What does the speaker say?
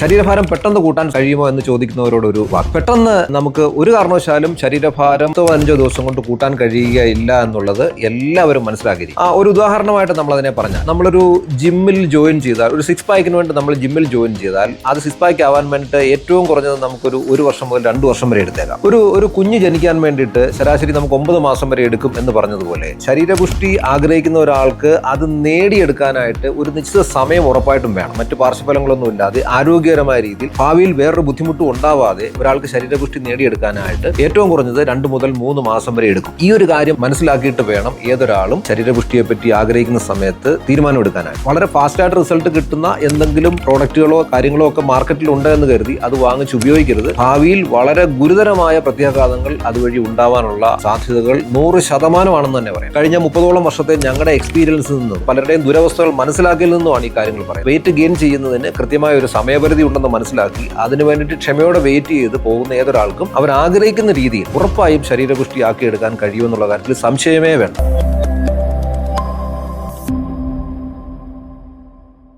ശരീരഭാരം പെട്ടെന്ന് കൂട്ടാൻ കഴിയുമോ എന്ന് ചോദിക്കുന്നവരോട് ഒരു വാക്ക്. പെട്ടെന്ന് നമുക്ക് ഒരു കാരണവശാലും ശരീരഭാരം അഞ്ചോ ദിവസം കൊണ്ട് കൂട്ടാൻ കഴിയുകയില്ല എന്നുള്ളത് എല്ലാവരും മനസ്സിലാക്കിയിരിക്കും. ആ ഒരു ഉദാഹരണമായിട്ട് നമ്മൾ അതിനെ പറഞ്ഞാൽ നമ്മളൊരു ജിമ്മിൽ ജോയിൻ ചെയ്താൽ ഒരു സിക്സ് പാക്കിന് വേണ്ടി നമ്മൾ ജിമ്മിൽ ജോയിൻ ചെയ്താൽ അത് സിക്സ് പാക്ക് ആവാൻ വേണ്ടിയിട്ട് ഏറ്റവും കുറഞ്ഞത് നമുക്കൊരു ഒരു വർഷം മുതൽ രണ്ട് വർഷം വരെ എടുത്തേക്കാം. ഒരു ഒരു കുഞ്ഞ് ജനിക്കാൻ വേണ്ടിയിട്ട് ശരാശരി നമുക്ക് ഒമ്പത് മാസം വരെ എടുക്കും എന്ന് പറഞ്ഞതുപോലെ ശരീരപുഷ്ടി ആഗ്രഹിക്കുന്ന ഒരാൾക്ക് അത് നേടിയെടുക്കാനായിട്ട് ഒരു നിശ്ചിത സമയം ഉറപ്പായിട്ടും വേണം. മറ്റു പാർശ്വഫലങ്ങളൊന്നും ഇല്ലാതെ ആരോഗ്യകരമായ രീതിയിൽ ഭാവിയിൽ വേറൊരു ബുദ്ധിമുട്ടും ഉണ്ടാവാതെ ഒരാൾക്ക് ശരീരപുഷ്ടി നേടിയെടുക്കാനായിട്ട് ഏറ്റവും കുറഞ്ഞത് രണ്ട് മുതൽ മൂന്ന് മാസം വരെ എടുക്കും. ഈ ഒരു കാര്യം മനസ്സിലാക്കിയിട്ട് വേണം ഏതൊരാളും ശരീരപുഷ്ടിയെ പറ്റി ആഗ്രഹിക്കുന്ന സമയത്ത് തീരുമാനമെടുക്കാനായിട്ട് വളരെ ഫാസ്റ്റായിട്ട് റിസൾട്ട് കിട്ടുന്ന എന്തെങ്കിലും പ്രോഡക്റ്റുകളോ കാര്യങ്ങളോ ഒക്കെ മാർക്കറ്റിൽ ഉണ്ട് എന്ന് കരുതി അത് വാങ്ങിച്ച് ഉപയോഗിക്കരുത്. ഭാവിയിൽ വളരെ ഗുരുതരമായ പ്രത്യാഘാതങ്ങൾ അതുവഴി ഉണ്ടാവാനുള്ള സാധ്യതകൾ നൂറ് ശതമാനമാണെന്ന് തന്നെ പറയാം. കഴിഞ്ഞ മുപ്പതോളം വർഷത്തെ ഞങ്ങളുടെ എക്സ്പീരിയൻസിൽ നിന്നും പലരുടെയും ദുരവസ്ഥകൾ മനസ്സിലാക്കിയിൽ നിന്നുമാണ് ഈ കാര്യങ്ങൾ പറയുന്നത്. വെയിറ്റ് ഗെയിൻ ചെയ്യുന്നതിന് കൃത്യമായ ഒരു സമയപരിധി ഉണ്ടെന്ന് മനസ്സിലാക്കി അതിനു വേണ്ടിയിട്ട് ക്ഷമയോടെ വെയിറ്റ് ചെയ്ത് പോകുന്ന ഏതൊരാൾക്കും അവർ ആഗ്രഹിക്കുന്ന രീതിയിൽ ഉറപ്പായും ശരീരപുഷ്ടിയാക്കിയെടുക്കാൻ കഴിയുമെന്നുള്ള കാര്യത്തിൽ സംശയമേ വേണ്ട.